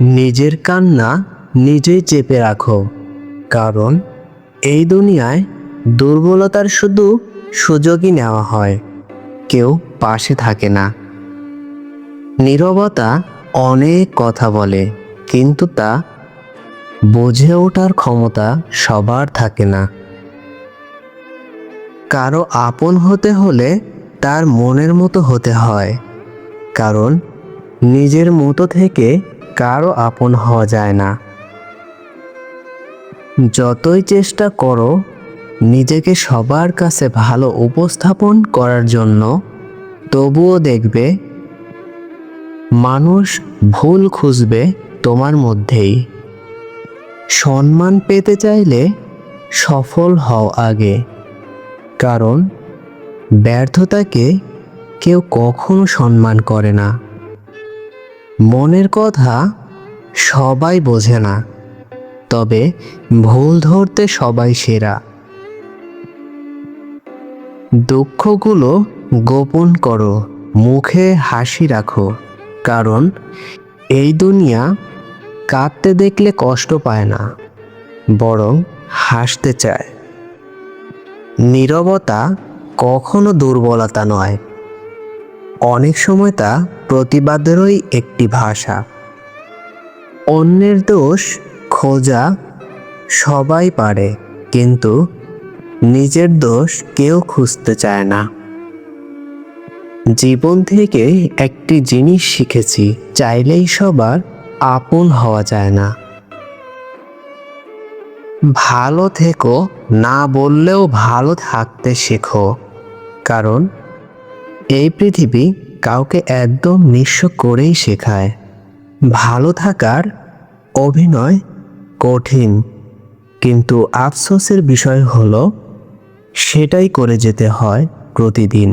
নিজের কান্না নিজেই চেপে রাখো। কারণ এই দুনিয়ায় দুর্বলতার শুধু সুযোগই নেওয়া হয়। কেউ পাশে থাকে না। নীরবতা অনেক কথা বলে, কিন্তু তা বুঝে ওঠার ক্ষমতা সবার থাকে না। কারও আপন হতে হলে তার মনের মতো হতে হয়। কারণ নিজের মতো থেকে কারও আপন হওয়া যায় না। যতই চেষ্টা করো, নিজেকে সবার কাছে ভালো উপস্থাপন করার জন্য, তবুও দেখবে, মানুষ ভুল খুঁজবে তোমার মধ্যেই। সম্মান পেতে চাইলে সফল হও আগে, কারণ ব্যর্থতাকে কেউ কখনো সম্মান করে না। মনের কথা সবাই বোঝে না, তবে ভুল ধরতে সবাই সেরা। দুঃখগুলো গোপন করো, মুখে হাসি রাখো, কারণ এই দুনিয়া কাঁদতে দেখলে কষ্ট পায় না, বরং হাসতে চায়। নীরবতা কখনো দুর্বলতা নয়, অনেক সময় তা প্রতিবাদেরই একটি ভাষা। অন্যের দোষ খোঁজা সবাই পারে, কিন্তু নিজের দোষ কেউ খুঁজতে চায় না। জীবন থেকে একটি জিনিস শিখেছি, চাইলেই সবার আপন হওয়া যায় না। ভালো থেকো, না বললেও ভালো থাকতে শেখো, কারণ এই পৃথিবী কাউকে একদম নিঃস্ব করেই শেখায়। ভালো থাকার অভিনয় কঠিন, কিন্তু আফসোসের বিষয় হলো, সেটাই করে যেতে হয় প্রতিদিন।